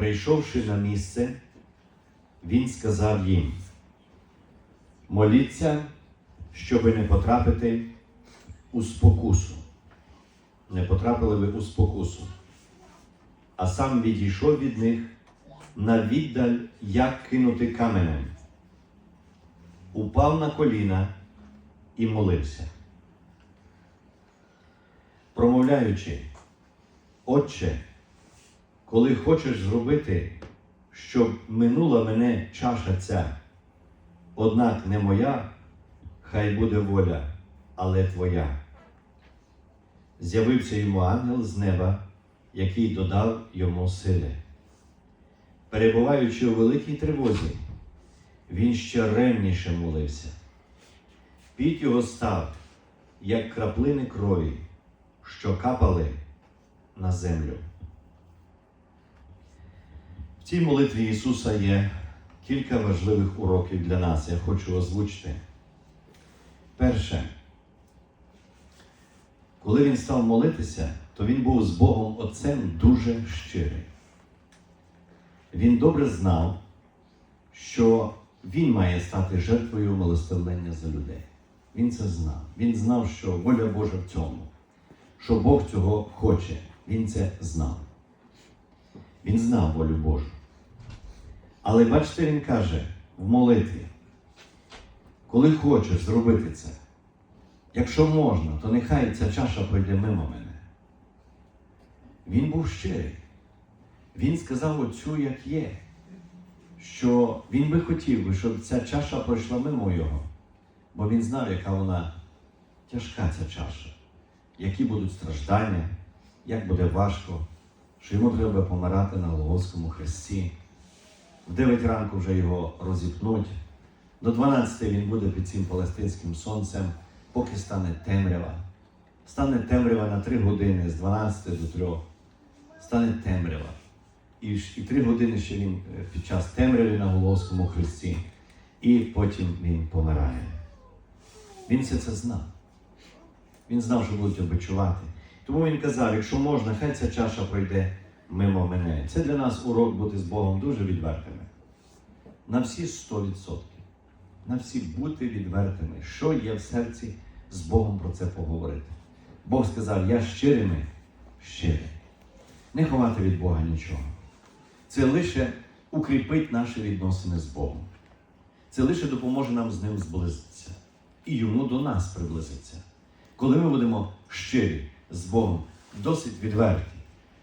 Прийшовши на місце, він сказав їм: моліться, щоби не потрапити у спокусу. Не потрапили ви у спокусу. А сам відійшов від них на віддаль, як кинути каменем. Упав на коліна і молився. Промовляючи, Отче, коли хочеш зробити, щоб минула мене чаша ця, однак не моя, хай буде воля, але твоя. З'явився йому ангел з неба, який додав йому сили. Перебуваючи у великій тривозі, він ще ревніше молився. Піт його став, як краплини крові, що капали на землю. Цій молитві Ісуса є кілька важливих уроків для нас. Я хочу озвучити. Перше, коли він став молитися, то він був з Богом Отцем дуже щирий. Він добре знав, що він має стати жертвою милостивлення за людей. Він це знав. Він знав, що воля Божа в цьому, що Бог цього хоче. Він це знав. Він знав волю Божу. Але бачите, він каже в молитві, коли хочеш зробити це, якщо можна, то нехай ця чаша пройде мимо мене. Він був щирий. Він сказав оцю, як є, що він би хотів, би, щоб ця чаша пройшла мимо його, бо він знав, яка вона тяжка ця чаша, які будуть страждання, як буде важко, що йому треба помирати на Голгофському хресті. В 9 ранку вже його розіпнуть. До 12 він буде під цим палестинським сонцем, поки стане темрява. Стане темрява на 3 години з 12 до 3. Стане темрява. І, і 3 години ще він е, під час темряви на Голгофському хресті. І потім він помирає. Він все це знав. Він знав, що будуть обичувати. Тому він казав, якщо можна, хай ця чаша пройде мимо мене. Це для нас урок бути з Богом дуже відвертими. На всі 100%. На всі бути відвертими. Що є в серці з Богом про це поговорити. Бог сказав, я щирими, щирий. Не ховати від Бога нічого. Це лише укріпить наші відносини з Богом. Це лише допоможе нам з ним зблизитися. І йому до нас приблизиться. Коли ми будемо щирі з Богом, досить відверті,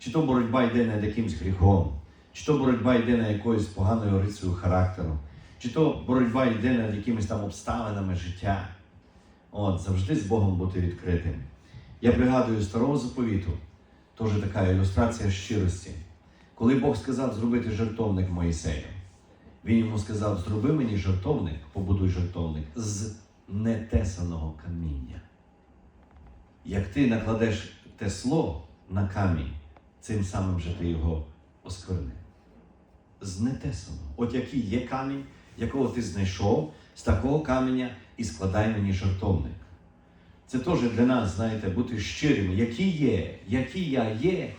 чи то боротьба йде над якимсь гріхом, чи то боротьба йде над якоюсь поганою рисою характеру, чи то боротьба йде над якимись там обставинами життя. От, завжди з Богом бути відкритим. Я пригадую старого заповіту, теж така ілюстрація щирості. Коли Бог сказав зробити жертовник Моїсею, він йому сказав: зроби мені жертовник, побудуй жертовник з нетесаного каміння. Як ти накладеш тесло на камінь, цим самим же ти його осквернив. З нетесаного. От який є камінь, якого ти знайшов, з такого каменя і складай мені жертовник. Це теж для нас, знаєте, бути щирими, які є, які я є,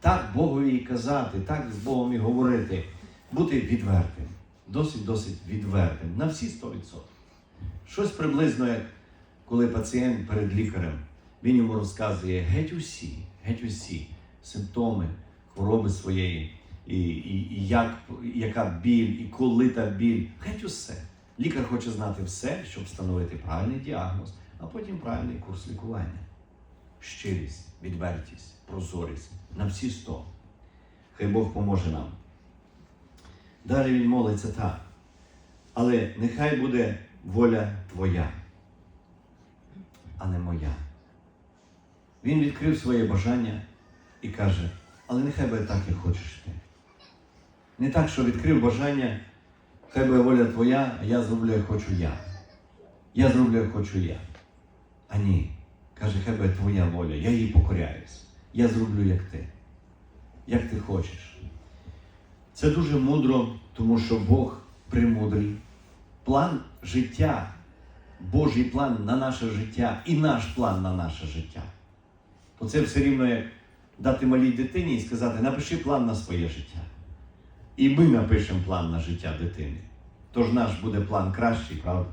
так Богові і казати, так з Богом і говорити, бути відвертим, досить-досить відвертим на всі 100%. Щось приблизно, як коли пацієнт перед лікарем, він йому розказує геть усі, геть усі симптоми хвороби своєї, і, і, і як, яка біль, і коли та біль, геть усе. Лікар хоче знати все, щоб встановити правильний діагноз, а потім правильний курс лікування. Щирість, відвертість, прозорість на всі сто. Хай Бог поможе нам. Далі він молиться так. Але нехай буде воля Твоя, а не моя. Він відкрив своє бажання і каже, але нехай буде так, як хочеш ти. Не так, що відкрив бажання, хай буде воля твоя, а я зроблю, як хочу я. Я зроблю, як хочу я. А ні. Каже, хай буде твоя воля, я їй покоряюсь. Я зроблю, як ти. Як ти хочеш. Це дуже мудро, тому що Бог премудрий. План життя, Божий план на наше життя і наш план на наше життя. То це все рівно як дати малій дитині і сказати, напиши план на своє життя. І ми напишемо план на життя дитини. Тож наш буде план кращий, правда?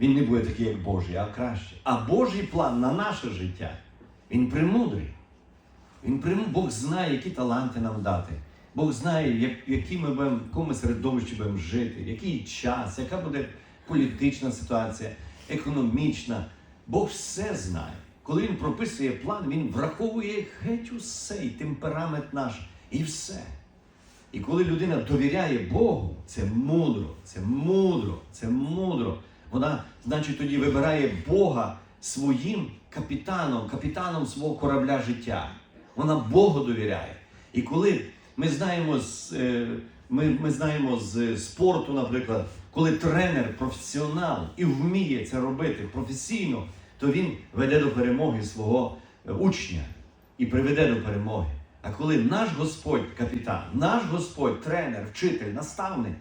Він не буде такий, як Божий, а кращий. А Божий план на наше життя, він премудрий. Він прям Бог знає, які таланти нам дати. Бог знає, як, які ми будемо, в якому середовищі будемо жити, який час, яка буде політична ситуація, економічна. Бог все знає. Коли він прописує план, він враховує геть усе, і темперамент наш, і все. І коли людина довіряє Богу, це мудро, це мудро, це мудро. Вона, значить, тоді вибирає Бога своїм капітаном, капітаном свого корабля життя. Вона Богу довіряє. І коли ми знаємо з, е, ми, ми знаємо з спорту, наприклад, коли тренер професіонал і вміє це робити професійно, то він веде до перемоги свого е, учня і приведе до перемоги. А коли наш Господь капітан, наш Господь тренер, вчитель, наставник,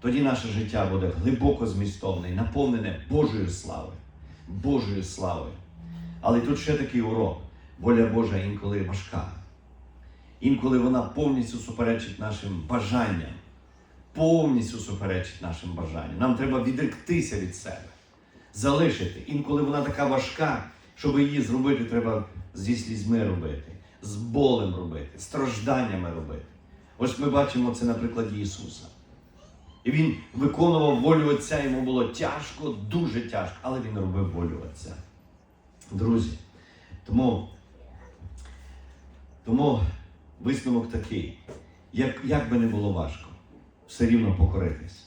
тоді наше життя буде глибоко змістовне і наповнене Божою славою. Божою славою. Але тут ще такий урок. Воля Божа інколи важка. Інколи вона повністю суперечить нашим бажанням. Повністю суперечить нашим бажанням. Нам треба відректися від себе, залишити. Інколи вона така важка, щоб її зробити, треба зі слізьми робити, з болем робити, стражданнями робити. Ось ми бачимо це на прикладі Ісуса. І Він виконував волю Отця, йому було тяжко, дуже тяжко, але він робив волю Отця. Друзі, тому, тому висновок такий, як, як би не було важко, все рівно покоритись.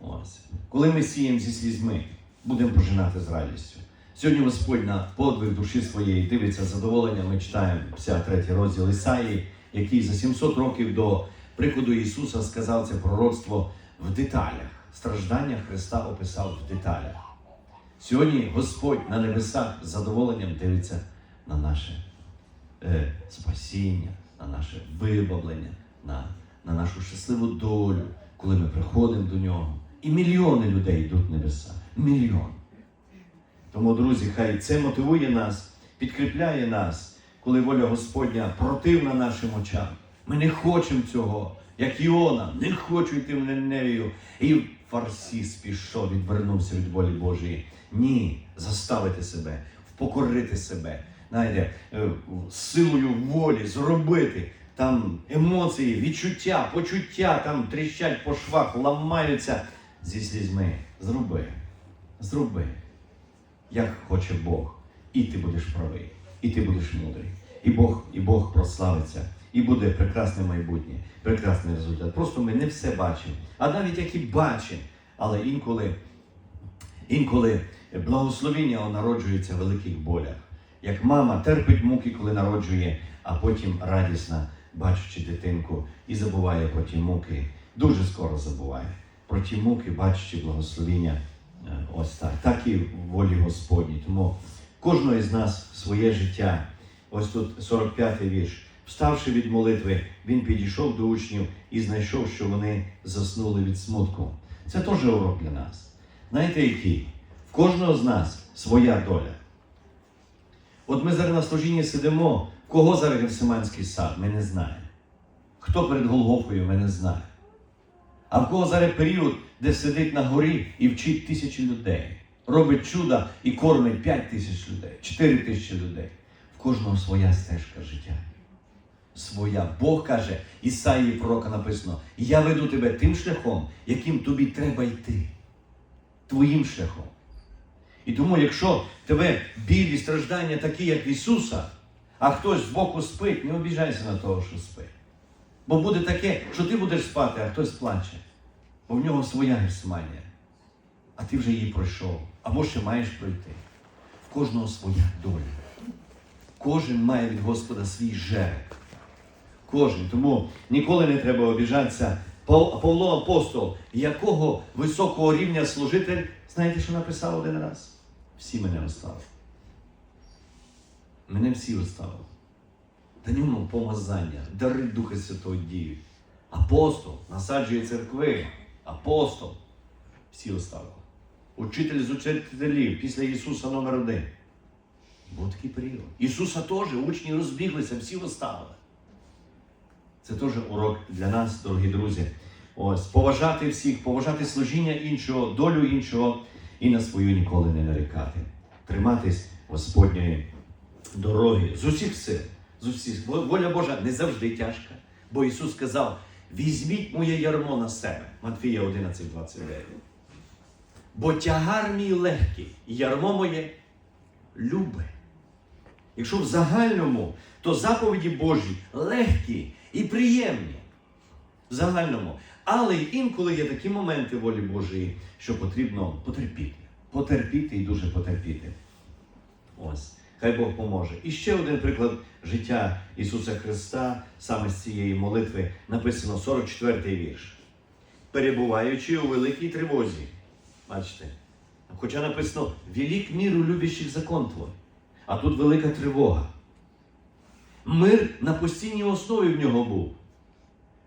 Ось. Коли ми сіємо зі слізьми, будемо пожинати з радістю. Сьогодні Господь на подвиг душі своєї дивиться з задоволенням. Ми читаємо 53 розділ Ісаї, який за 700 років до приходу Ісуса сказав це пророцтво в деталях. Страждання Христа описав в деталях. Сьогодні Господь на небесах з задоволенням дивиться на наше е, спасіння, на наше вибавлення, на, на нашу щасливу долю, коли ми приходимо до нього. І мільйони людей йдуть в небеса. Мільйон. Тому, друзі, хай це мотивує нас, підкріпляє нас, коли воля Господня противна нашим очам. Ми не хочемо цього, як Іона, не хочу йти в Неневію. І Фарсіс пішов, відвернувся від волі Божої. Ні, заставити себе, впокорити себе, знаєте, е, силою волі зробити. Там емоції, відчуття, почуття там тріщать по швах, ламаються зі слізьми. Зроби, зроби як хоче Бог. І ти будеш правий, і ти будеш мудрий. І Бог, і Бог прославиться, і буде прекрасне майбутнє, прекрасний результат. Просто ми не все бачимо. А навіть як і бачимо, але інколи, інколи благословіння народжується в великих болях. Як мама терпить муки, коли народжує, а потім радісна, бачачи дитинку, і забуває про ті муки. Дуже скоро забуває про ті муки, бачачи благословіння. Е, Ось так. Так і в волі Господній. Тому кожного із нас своє життя. Ось тут 45-й вірш. Вставши від молитви, він підійшов до учнів і знайшов, що вони заснули від смутку. Це теж урок для нас. Знаєте, який? В кожного з нас своя доля. От ми зараз на служінні сидимо, кого зараз Гефсиманський сад, ми не знаємо. Хто перед Голгофою, ми не знаємо. А в кого зараз період, де сидить на горі і вчить тисячі людей, робить чуда і кормить 5 тисяч людей, 4 тисячі людей. В кожного своя стежка життя. Своя. Бог каже, Ісаїї пророка написано: Я веду тебе тим шляхом, яким тобі треба йти. Твоїм шляхом. І тому, якщо тебе біль і страждання такі, як Ісуса, а хтось збоку спить, не обіжайся на того, що спить. Бо буде таке, що ти будеш спати, а хтось плаче. Бо в нього своя герсманія. А ти вже її пройшов. Або ще маєш пройти. В кожного своя доля. Кожен має від Господа свій жереб. Кожен. Тому ніколи не треба обіжатися. Павло апостол, якого високого рівня служитель, знаєте, що написав один раз? Всі мене оставили. Мене всі оставили. Ньому помазання, дари Духа Святого діють. Апостол насаджує церкви, апостол. Всі оставили. Учитель з учителів після Ісуса номер один. Був такий період. Ісуса теж учні розбіглися, всі оставили. Це теж урок для нас, дорогі друзі. Ось поважати всіх, поважати служіння іншого, долю іншого і на свою ніколи не нарікати. Триматись Господньої дороги з усіх сил, з усіх. Воля Божа не завжди тяжка. Бо Ісус сказав: візьміть моє ярмо на себе. Матфія 11, 29. Бо тягар мій легкий, і ярмо моє любе. Якщо в загальному, то заповіді Божі легкі і приємні. В загальному. Але інколи є такі моменти волі Божої, що потрібно потерпіти. Потерпіти і дуже потерпіти. Ось. Хай Бог поможе. І ще один приклад життя Ісуса Христа, саме з цієї молитви, написано 44-й вірш. Перебуваючи у великій тривозі. Бачите? Хоча написано велик міру любящих закон твой. А тут велика тривога. Мир на постійній основі в нього був.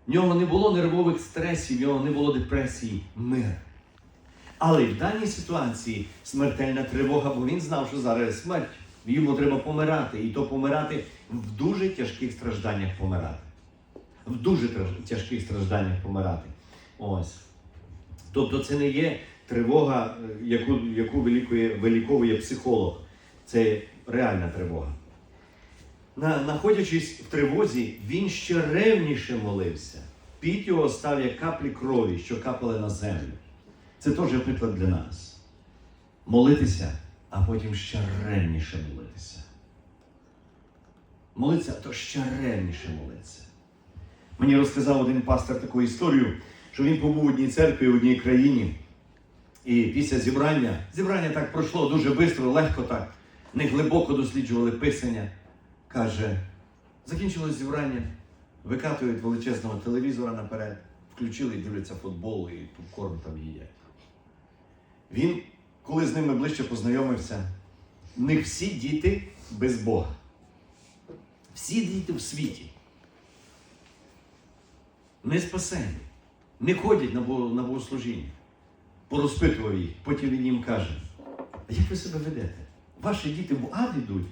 В нього не було нервових стресів, в нього не було депресії. Мир. Але в даній ситуації смертельна тривога, бо він знав, що зараз смерть. Йому треба помирати. І то помирати в дуже тяжких стражданнях помирати. В дуже тяжких стражданнях помирати. Ось. Тобто це не є тривога, е, яку, яку вилікує, виліковує психолог. Це реальна тривога. На, находячись в тривозі, він ще ревніше молився. Піт його став як каплі крові, що капали на землю. Це теж приклад для нас. Молитися, а потім ще ревніше молитися. Молитися, то ще ревніше молитися. Мені розказав один пастор таку історію, що він побув в одній церкві в одній країні. І після зібрання, зібрання так пройшло дуже швидко, легко так. Не глибоко досліджували писання. Каже, закінчилось зібрання, викатують величезного телевізора наперед, включили і дивляться футбол і попкорн там їдять. Він, коли з ними ближче познайомився, в них всі діти без Бога. Всі діти в світі. Не спасені, не ходять на богослужіння. Порозпитував їх. Потім він їм каже: а як ви себе ведете? Ваші діти в ад йдуть,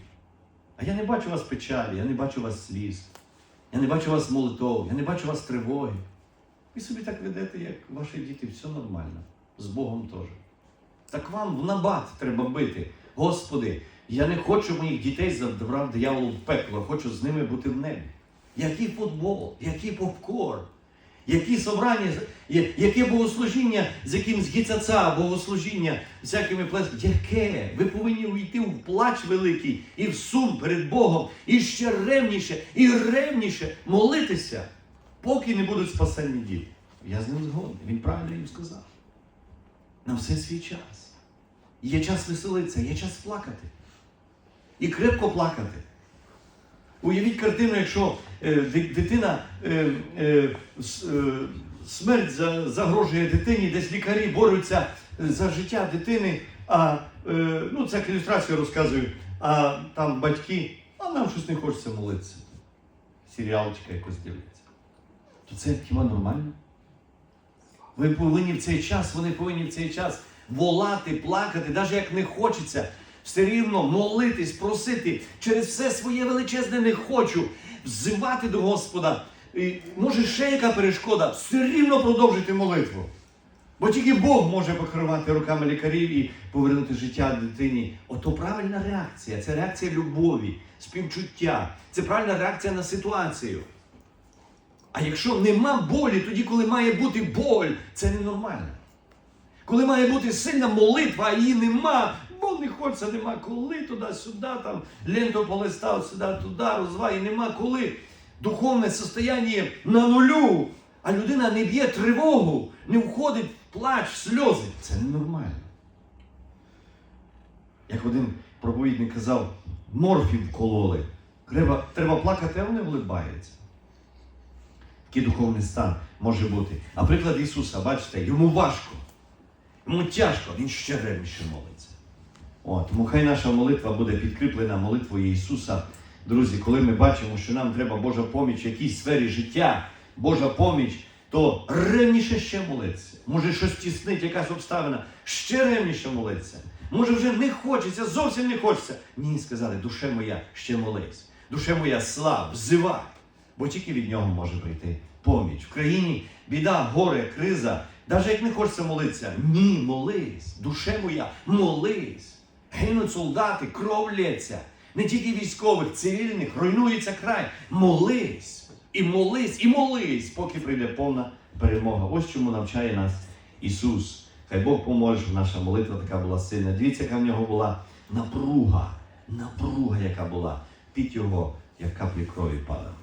а я не бачу вас печалі, я не бачу вас сліз, я не бачу вас молитов, я не бачу вас тривоги. Ви собі так ведете, як ваші діти, все нормально. З Богом теж. Так вам в набат треба бити. Господи, я не хочу моїх дітей забрав диявол в пекло, хочу з ними бути в небі. Який футбол, який попкорн, які собрання, яке богослужіння з якимсь гіцаца, богослужіння всякими плесками. Яке? Ви повинні уйти в плач великий і в сум перед Богом, і ще ревніше, і ревніше молитися, поки не будуть спасені діти. Я з ним згоден. Він правильно їм сказав. На все свій час. Є час веселитися, є час плакати. І крепко плакати. Уявіть картину, якщо е, дитина е, е, смерть загрожує дитині, десь лікарі борються за життя дитини, а ну це ілюстрацію розказую, а там батьки, а нам щось не хочеться молитися. Серіалчика якось дивляться. То це хіба нормально? Ви повинні в цей час, вони повинні в цей час волати, плакати, навіть як не хочеться, все рівно молитись, просити через все своє величезне не хочу, взивати до Господа. І, може, ще яка перешкода, все рівно продовжити молитву. Бо тільки Бог може покривати руками лікарів і повернути життя дитині. Ото правильна реакція. Це реакція любові, співчуття. Це правильна реакція на ситуацію. А якщо нема болі, тоді, коли має бути боль, це ненормально. Коли має бути сильна молитва, а її нема, бо не хочеться, нема коли туди-сюди, там ленту полистав, сюди, туди, розваги, нема коли. Духовне состояння на нулю, а людина не б'є тривогу, не входить в плач, сльози. Це ненормально. Як один проповідник казав, морфів вкололи. Треба, треба плакати, а вони улибаються. Такий духовний стан може бути. А приклад Ісуса, бачите, йому важко, йому тяжко, він ще ревніше молиться. О, тому хай наша молитва буде підкріплена молитвою Ісуса. Друзі, коли ми бачимо, що нам треба Божа поміч в якійсь сфері життя, Божа поміч, то ревніше ще молитися. Може щось тіснить, якась обставина, ще ревніше молитися. Може вже не хочеться, зовсім не хочеться. Ні, сказали, душе моя, ще молись. Душе моя, слав, взивай. Бо тільки від нього може прийти поміч. В країні біда, горе, криза. Навіть як не хочеться молитися, ні, молись, душе моя, молись. Гинуть солдати, кров лється. Не тільки військових, цивільних, руйнується край. Молись, і молись, і молись, поки прийде повна перемога. Ось чому навчає нас Ісус. Хай Бог поможе, наша молитва така була сильна. Дивіться, яка в нього була напруга, напруга, яка була під його, як каплі крові падали.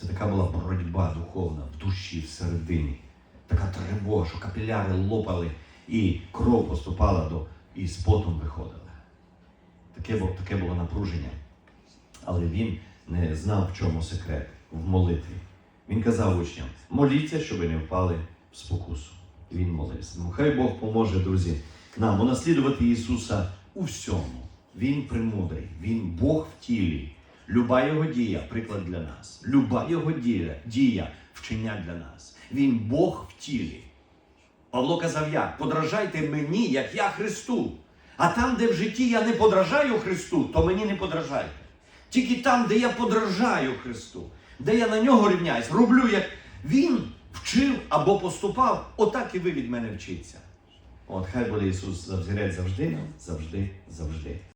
Це така була боротьба духовна в душі, всередині. Така тривога, що капіляри лопали і кров поступала до і з потом виходила. Таке, бу- таке було напруження. Але він не знав, в чому секрет в молитві. Він казав учням: моліться, щоб ви не впали в спокусу. Він молився. Ну, хай Бог поможе, друзі, нам унаслідувати Ісуса у всьому. Він премудрий, Він Бог в тілі. Люба його дія приклад для нас. Люба його дія, дія вчення для нас. Він Бог в тілі. Павло казав як? Подражайте мені, як я Христу. А там, де в житті я не подражаю Христу, то мені не подражайте. Тільки там, де я подражаю Христу, де я на нього рівняюсь, роблю, як Він вчив або поступав, отак і ви від мене вчіться. От хай буде Ісус завзірець завжди завжди, завжди.